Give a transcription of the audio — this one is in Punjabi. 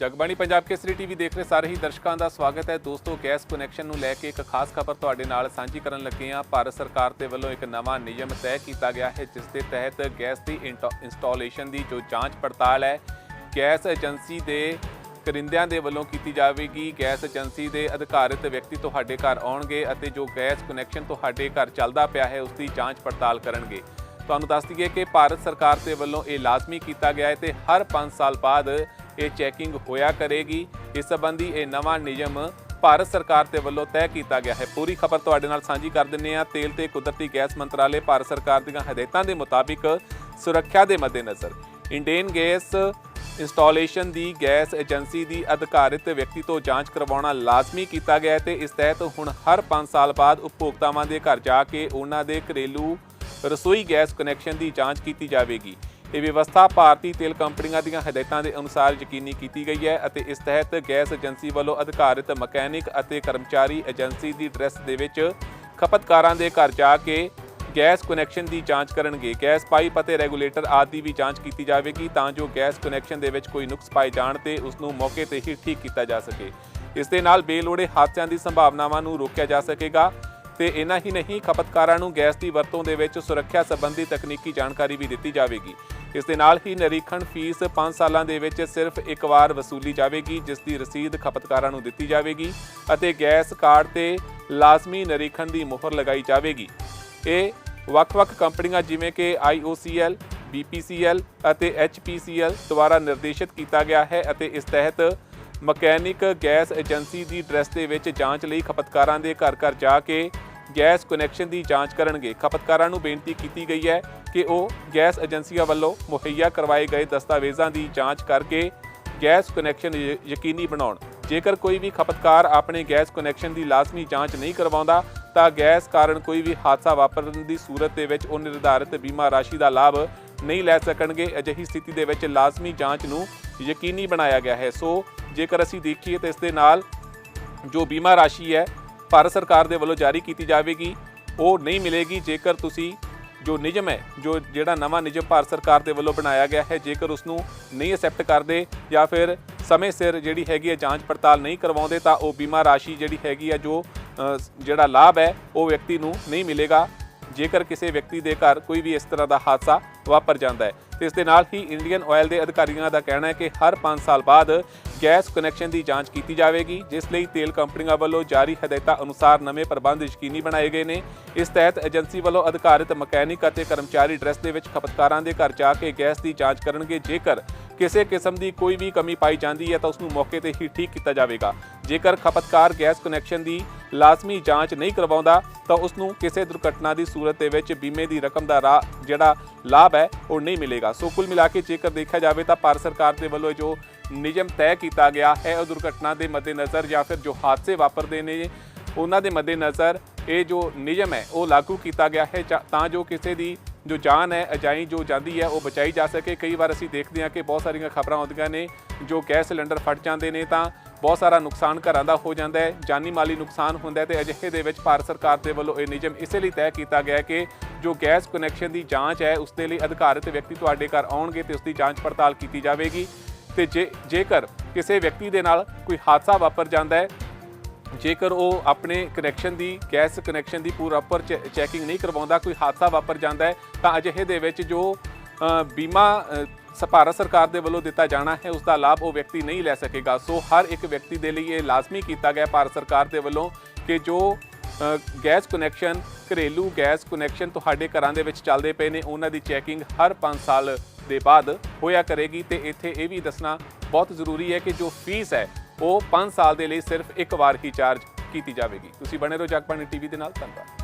ਜਗਬਾਣੀ ਪੰਜਾਬ ਕੇਸਰੀ ਟੀਵੀ ਦੇਖ ਰਹੇ ਸਾਰੇ ਹੀ ਦਰਸ਼ਕਾਂ ਦਾ ਸਵਾਗਤ ਹੈ। ਦੋਸਤੋ, ਗੈਸ ਕਨੈਕਸ਼ਨ ਨੂੰ ਲੈ ਕੇ ਇੱਕ ਖਾਸ ਖਬਰ ਤੁਹਾਡੇ ਨਾਲ ਸਾਂਝੀ ਕਰਨ ਲੱਗੇ ਹਾਂ। ਭਾਰਤ ਸਰਕਾਰ ਦੇ ਵੱਲੋਂ ਇੱਕ ਨਵਾਂ ਨਿਯਮ ਤੈਅ ਕੀਤਾ ਗਿਆ ਹੈ, ਜਿਸ ਦੇ ਤਹਿਤ ਗੈਸ ਦੀ ਇੰਟਾ- ਇੰਸਟਾਲੇਸ਼ਨ ਦੀ ਜੋ ਜਾਂਚ ਪੜਤਾਲ ਹੈ, ਗੈਸ ਏਜੰਸੀ ਦੇ ਕਰਿੰਦਿਆਂ ਦੇ ਵੱਲੋਂ ਕੀਤੀ ਜਾਵੇਗੀ। ਗੈਸ ਏਜੰਸੀ ਦੇ ਅਧਿਕਾਰਿਤ ਵਿਅਕਤੀ ਤੁਹਾਡੇ ਘਰ ਆਉਣਗੇ ਅਤੇ ਜੋ ਗੈਸ ਕਨੈਕਸ਼ਨ ਤੁਹਾਡੇ ਘਰ ਚੱਲਦਾ ਪਿਆ ਹੈ ਉਸ ਦੀ ਜਾਂਚ ਪੜਤਾਲ ਕਰਨਗੇ। ਤੁਹਾਨੂੰ ਦੱਸ ਦਈਏ ਕਿ ਭਾਰਤ ਸਰਕਾਰ ਦੇ ਵੱਲੋਂ ਇਹ ਲਾਜ਼ਮੀ ਕੀਤਾ ਗਿਆ ਹੈ ਤੇ ਹਰ 5 ਸਾਲ ਬਾਅਦ ਇਹ ਚੈਕਿੰਗ ਹੋਇਆ ਕਰੇਗੀ। ਇਸ ਸੰਬੰਧੀ ਇਹ ਨਵਾਂ ਨਿਯਮ ਭਾਰਤ ਸਰਕਾਰ ਦੇ ਵੱਲੋਂ ਤੈਅ ਕੀਤਾ ਗਿਆ ਹੈ। ਪੂਰੀ ਖਬਰ ਤੁਹਾਡੇ ਨਾਲ ਸਾਂਝੀ ਕਰ ਦਿੰਨੇ ਆ ਤੇਲ ਤੇ ਕੁਦਰਤੀ ਗੈਸ ਮੰਤਰਾਲੇ ਭਾਰਤ ਸਰਕਾਰ ਦੀਆਂ ਹਦਾਇਤਾਂ ਦੇ ਮੁਤਾਬਿਕ ਸੁਰੱਖਿਆ ਦੇ ਮੱਦੇਨਜ਼ਰ ਇੰਡੀਅਨ ਗੈਸ ਇੰਸਟਾਲੇਸ਼ਨ ਦੀ ਗੈਸ ਏਜੰਸੀ ਦੀ ਅਧਿਕਾਰਿਤ ਵਿਅਕਤੀ ਤੋਂ ਜਾਂਚ ਕਰਵਾਉਣਾ ਲਾਜ਼ਮੀ ਕੀਤਾ ਗਿਆ ਹੈ ਤੇ ਇਸ ਤਹਿਤ ਹੁਣ ਹਰ 5 ਸਾਲ ਬਾਅਦ ਉਪਭੋਗਤਾਵਾਂ ਦੇ ਘਰ ਜਾ ਕੇ ਉਹਨਾਂ ਦੇ ਘਰੇਲੂ ਰਸੋਈ ਗੈਸ ਕਨੈਕਸ਼ਨ ਦੀ ਜਾਂਚ ਕੀਤੀ ਜਾਵੇਗੀ। ਇਹ ਵਿਵਸਥਾ ਭਾਰਤੀ ਤੇਲ ਕੰਪਨੀਆਂ ਦੀਆਂ ਹਦਾਇਤਾਂ ਦੇ ਅਨੁਸਾਰ ਯਕੀਨੀ ਕੀਤੀ ਗਈ ਹੈ ਅਤੇ ਇਸ ਤਹਿਤ ਗੈਸ ਏਜੰਸੀ ਵੱਲੋਂ ਅਧਿਕਾਰਿਤ ਮਕੈਨਿਕ ਅਤੇ ਕਰਮਚਾਰੀ ਏਜੰਸੀ ਦੀ ਡਰੈਸ ਦੇ ਵਿੱਚ ਖਪਤਕਾਰਾਂ ਦੇ ਘਰ ਜਾ ਕੇ ਗੈਸ ਕਨੈਕਸ਼ਨ ਦੀ ਜਾਂਚ ਕਰਨਗੇ। ਗੈਸ ਪਾਈਪ ਅਤੇ ਰੈਗੂਲੇਟਰ ਆਦਿ ਦੀ ਵੀ ਜਾਂਚ ਕੀਤੀ ਜਾਵੇਗੀ ਤਾਂ ਜੋ ਗੈਸ ਕਨੈਕਸ਼ਨ ਦੇ ਵਿੱਚ ਕੋਈ ਨੁਕਸ ਪਾਏ ਜਾਣ ਤੇ ਉਸ ਨੂੰ ਮੌਕੇ ਤੇ ਹੀ ਠੀਕ ਕੀਤਾ ਜਾ ਸਕੇ। ਇਸ ਦੇ ਨਾਲ ਬੇਲੋੜੇ ਹਾਦਸਿਆਂ ਦੀ ਸੰਭਾਵਨਾਵਾਂ ਨੂੰ ਰੋਕਿਆ ਜਾ ਸਕੇਗਾ ਤੇ ਇਨਾ ਹੀ ਨਹੀਂ, ਖਪਤਕਾਰਾਂ ਨੂੰ ਗੈਸ ਦੀ ਵਰਤੋਂ ਦੇ ਵਿੱਚ ਸੁਰੱਖਿਆ ਸੰਬੰਧੀ ਤਕਨੀਕੀ ਜਾਣਕਾਰੀ ਵੀ ਦਿੱਤੀ ਜਾਵੇਗੀ। ਇਸ ਦੇ ਨਾਲ ਹੀ ਨਿਰੀਖਣ ਫੀਸ 5 ਸਾਲਾਂ ਦੇ ਵਿੱਚ ਸਿਰਫ ਇੱਕ ਵਾਰ ਵਸੂਲੀ ਜਾਵੇਗੀ ਜਿਸ ਦੀ ਰਸੀਦ ਖਪਤਕਾਰਾਂ ਨੂੰ ਦਿੱਤੀ ਜਾਵੇਗੀ ਅਤੇ ਗੈਸ ਕਾਰਡ ਤੇ ਲਾਜ਼ਮੀ ਨਿਰੀਖਣ ਦੀ ਮੁਹਰ ਲਗਾਈ ਜਾਵੇਗੀ। ਇਹ ਵੱਖ-ਵੱਖ ਕੰਪਨੀਆਂ ਜਿਵੇਂ ਕਿ IOCL, BPCL ਅਤੇ HPCL ਦੁਆਰਾ ਨਿਰਦੇਸ਼ਿਤ ਕੀਤਾ ਗਿਆ ਹੈ ਅਤੇ ਇਸ ਤਹਿਤ ਮਕੈਨਿਕ ਗੈਸ ਏਜੰਸੀ ਦੀ ਡਰੈਸ ਦੇ ਵਿੱਚ ਜਾਂਚ ਲਈ ਖਪਤਕਾਰਾਂ ਦੇ ਘਰ-ਘਰ ਜਾ ਕੇ ਗੈਸ ਕਨੈਕਸ਼ਨ ਦੀ ਜਾਂਚ ਕਰਨਗੇ। ਖਪਤਕਾਰਾਂ ਨੂੰ ਬੇਨਤੀ ਕੀਤੀ ਗਈ ਹੈ ਕਿ ਉਹ ਗੈਸ ਏਜੰਸੀਆਂ ਵੱਲੋਂ ਮੁਹੱਈਆ ਕਰਵਾਏ ਗਏ ਦਸਤਾਵੇਜ਼ਾਂ ਦੀ ਜਾਂਚ ਕਰਕੇ ਗੈਸ ਕਨੈਕਸ਼ਨ ਯਕੀਨੀ ਬਣਾਉਣ। ਜੇਕਰ ਕੋਈ ਵੀ ਖਪਤਕਾਰ ਆਪਣੇ ਗੈਸ ਕਨੈਕਸ਼ਨ ਦੀ ਲਾਜ਼ਮੀ ਜਾਂਚ ਨਹੀਂ ਕਰਵਾਉਂਦਾ, ਤਾਂ ਗੈਸ ਕਾਰਨ ਕੋਈ ਵੀ ਹਾਦਸਾ ਵਾਪਰਨ ਦੀ ਸੂਰਤ ਦੇ ਵਿੱਚ ਉਹ ਨਿਰਧਾਰਿਤ ਬੀਮਾ ਰਾਸ਼ੀ ਦਾ ਲਾਭ ਨਹੀਂ ਲੈ ਸਕਣਗੇ। ਅਜਿਹੀ ਸਥਿਤੀ ਦੇ ਵਿੱਚ ਲਾਜ਼ਮੀ ਜਾਂਚ ਨੂੰ ਯਕੀਨੀ ਬਣਾਇਆ ਗਿਆ ਹੈ। ਸੋ, ਜੇਕਰ ਅਸੀਂ ਦੇਖੀਏ ਤਾਂ ਇਸ ਦੇ ਨਾਲ ਜੋ ਬੀਮਾ ਰਾਸ਼ੀ ਹੈ, ਭਾਰਤ ਸਰਕਾਰ ਦੇ ਵੱਲੋਂ ਜਾਰੀ ਕੀਤੀ ਜਾਵੇਗੀ, ਉਹ ਨਹੀਂ ਮਿਲੇਗੀ। ਜੇਕਰ ਤੁਸੀਂ ਜੋ ਨਿਯਮ ਹੈ, ਜੋ ਜਿਹੜਾ ਨਵਾਂ ਨਿਯਮ ਭਾਰਤ ਸਰਕਾਰ ਦੇ ਵੱਲੋਂ ਬਣਾਇਆ ਗਿਆ ਹੈ, ਜੇਕਰ ਉਸ ਨੂੰ ਨਹੀਂ ਅਸੈਪਟ ਕਰਦੇ ਜਾਂ ਫਿਰ ਸਮੇਂ ਸਿਰ ਜਿਹੜੀ ਹੈਗੀ ਹੈ ਜਾਂਚ ਪੜਤਾਲ ਨਹੀਂ ਕਰਵਾਉਂਦੇ, ਤਾਂ ਉਹ ਬੀਮਾ ਰਾਸ਼ੀ ਜਿਹੜੀ ਹੈਗੀ ਹੈ, ਜੋ ਜਿਹੜਾ ਲਾਭ ਹੈ, ਉਹ ਵਿਅਕਤੀ ਨੂੰ ਨਹੀਂ ਮਿਲੇਗਾ, ਜੇਕਰ ਕਿਸੇ ਵਿਅਕਤੀ ਦੇ ਘਰ ਕੋਈ ਵੀ ਇਸ ਤਰ੍ਹਾਂ ਦਾ ਹਾਦਸਾ ਵਾਪਰ ਜਾਂਦਾ ਹੈ। ਤੇ ਇਸ ਦੇ ਨਾਲ ਹੀ ਇੰਡੀਅਨ ਆਇਲ ਦੇ ਅਧਿਕਾਰੀਆਂ ਦਾ ਕਹਿਣਾ ਹੈ ਕਿ ਹਰ 5 ਸਾਲ ਬਾਅਦ ਗੈਸ ਕਨੈਕਸ਼ਨ ਦੀ ਜਾਂਚ ਕੀਤੀ ਜਾਵੇਗੀ, ਜਿਸ ਲਈ ਤੇਲ ਕੰਪਨੀਆਂ ਵੱਲੋਂ ਜਾਰੀ ਹਦਾਇਤਾਂ ਅਨੁਸਾਰ ਨਵੇਂ ਪ੍ਰਬੰਧ ਯਕੀਨੀ ਬਣਾਏ ਗਏ ਨੇ। ਇਸ ਤਹਿਤ ਏਜੰਸੀ ਵੱਲੋਂ ਅਧਿਕਾਰਿਤ ਮਕੈਨਿਕ ਅਤੇ ਕਰਮਚਾਰੀ ਡਰੈਸ ਦੇ ਵਿੱਚ ਖਪਤਕਾਰਾਂ ਦੇ ਘਰ ਜਾ ਕੇ ਗੈਸ ਦੀ ਜਾਂਚ ਕਰਨਗੇ। ਜੇਕਰ ਕਿਸੇ ਕਿਸਮ ਦੀ ਕੋਈ ਵੀ ਕਮੀ ਪਾਈ ਜਾਂਦੀ ਹੈ ਤਾਂ ਉਸ ਨੂੰ ਮੌਕੇ ਤੇ ਹੀ ਠੀਕ ਕੀਤਾ ਜਾਵੇਗਾ। ਜੇਕਰ ਖਪਤਕਾਰ ਗੈਸ ਕਨੈਕਸ਼ਨ ਦੀ ਲਾਜ਼ਮੀ ਜਾਂਚ ਨਹੀਂ ਕਰਵਾਉਂਦਾ, ਤਾਂ ਉਸ ਨੂੰ ਕਿਸੇ ਦੁਰਘਟਨਾ ਦੀ ਸੂਰਤ ਦੇ ਵਿੱਚ ਬੀਮੇ ਦੀ ਰਕਮ ਦਾ ਰਾ- ਜਿਹੜਾ ਲਾਭ ਹੈ, ਉਹ ਨਹੀਂ ਮਿਲੇਗਾ। ਸੋ ਕੁੱਲ ਮਿਲਾ ਕੇ ਜੇਕਰ ਦੇਖਿਆ ਜਾਵੇ ਤਾਂ ਭਾਰਤ ਸਰਕਾਰ ਦੇ ਵੱਲੋਂ ਜੋ ਨਿਯਮ ਤੈਅ ਕੀਤਾ ਗਿਆ ਹੈ, ਉਹ ਦੁਰਘਟਨਾ ਦੇ ਮੱਦੇਨਜ਼ਰ ਜਾਂ ਫਿਰ ਜੋ ਹਾਦਸੇ ਵਾਪਰਦੇ ਨੇ, ਉਹਨਾਂ ਦੇ ਮੱਦੇਨਜ਼ਰ ਇਹ ਜੋ ਨਿਯਮ ਹੈ, ਉਹ ਲਾਗੂ ਕੀਤਾ ਗਿਆ ਹੈ ਚਾ- ਤਾਂ ਜੋ ਕਿਸੇ ਦੀ ਜੋ ਜਾਨ ਹੈ, ਅਜਾਈ ਜੋ ਜਾਂਦੀ ਹੈ, ਉਹ ਬਚਾਈ ਜਾ ਸਕੇ। ਕਈ ਵਾਰ ਅਸੀਂ ਦੇਖਦੇ ਹਾਂ ਕਿ ਬਹੁਤ ਸਾਰੀਆਂ ਖਬਰਾਂ ਆਉਂਦੀਆਂ ਨੇ, ਜੋ ਗੈਸ ਸਿਲੰਡਰ ਫਟ ਜਾਂਦੇ ਨੇ, ਤਾਂ ਬਹੁਤ ਸਾਰਾ ਨੁਕਸਾਨ ਘਰਾਂ ਦਾ ਹੋ ਜਾਂਦਾ ਹੈ, ਜਾਨੀ ਮਾਲੀ ਨੁਕਸਾਨ ਹੁੰਦਾ ਹੈ ਤੇ ਅਜਿਹੇ ਦੇ ਵਿੱਚ ਭਾਰਤ ਸਰਕਾਰ ਦੇ ਵੱਲੋਂ ਇਹ ਨਿਯਮ ਇਸੇ ਲਈ ਤੈਅ ਕੀਤਾ ਗਿਆ ਕਿ ਜੋ ਗੈਸ ਕਨੈਕਸ਼ਨ ਦੀ ਜਾਂਚ ਹੈ ਉਸ ਦੇ ਲਈ ਅਧਿਕਾਰਿਤ ਵਿਅਕਤੀ ਤੁਹਾਡੇ ਘਰ ਆਉਣਗੇ ਤੇ ਉਸ ਦੀ ਜਾਂਚ ਪੜਤਾਲ ਕੀਤੀ ਜਾਵੇਗੀ। ਤੇ ਜੇ, ਜੇਕਰ ਕਿਸੇ ਵਿਅਕਤੀ ਦੇ ਨਾਲ ਕੋਈ ਹਾਦਸਾ ਵਾਪਰ ਜਾਂਦਾ ਹੈ, ਜੇਕਰ ਉਹ ਆਪਣੇ ਕਨੈਕਸ਼ਨ ਦੀ, ਗੈਸ ਕਨੈਕਸ਼ਨ ਦੀ ਪੂਰਾ ਉੱਪਰ ਚੈਕਿੰਗ ਨਹੀਂ ਕਰਵਾਉਂਦਾ, ਕੋਈ ਹਾਦਸਾ ਵਾਪਰ ਜਾਂਦਾ ਹੈ, ਤਾਂ ਅਜਿਹੇ ਦੇ ਵਿੱਚ ਜੋ ਬੀਮਾ ਭਾਰਤ ਸਰਕਾਰ ਦੇ ਵੱਲੋਂ ਦਿੱਤਾ ਜਾਣਾ ਹੈ ਉਸ ਦਾ ਲਾਭ ਉਹ ਵਿਅਕਤੀ ਨਹੀਂ ਲੈ ਸਕੇਗਾ। ਸੋ ਹਰ ਇੱਕ ਵਿਅਕਤੀ ਦੇ ਲਈ ਇਹ ਲਾਜ਼ਮੀ ਕੀਤਾ ਗਿਆ। ਭਾਰਤ ਸਰਕਾਰ ਦੇ ਵੱਲੋਂ ਕਿ ਜੋ ਗੈਸ ਕਨੈਕਸ਼ਨ, ਘਰੇਲੂ ਗੈਸ ਕਨੈਕਸ਼ਨ ਤੁਹਾਡੇ ਘਰਾਂ ਦੇ ਵਿੱਚ ਚੱਲਦੇ ਪਏ ਨੇ, ਉਹਨਾਂ ਦੀ ਚੈਕਿੰਗ ਹਰ 5 ਸਾਲ ਦੇ ਬਾਅਦ ਹੋਇਆ ਕਰੇਗੀ। ਤੇ ਇੱਥੇ ਇਹ ਵੀ ਦੱਸਣਾ ਬਹੁਤ ਜ਼ਰੂਰੀ ਹੈ ਕਿ ਜੋ ਫੀਸ ਹੈ, ਉਹ 5 ਸਾਲ ਦੇ ਲਈ ਸਿਰਫ ਇੱਕ ਵਾਰ ਹੀ ਚਾਰਜ ਕੀਤੀ ਜਾਵੇਗੀ। ਤੁਸੀਂ ਬਣੇ ਰਹੋ ਜਗਬਾਣੀ ਟੀਵੀ ਦੇ ਨਾਲ। ਧੰਨਵਾਦ।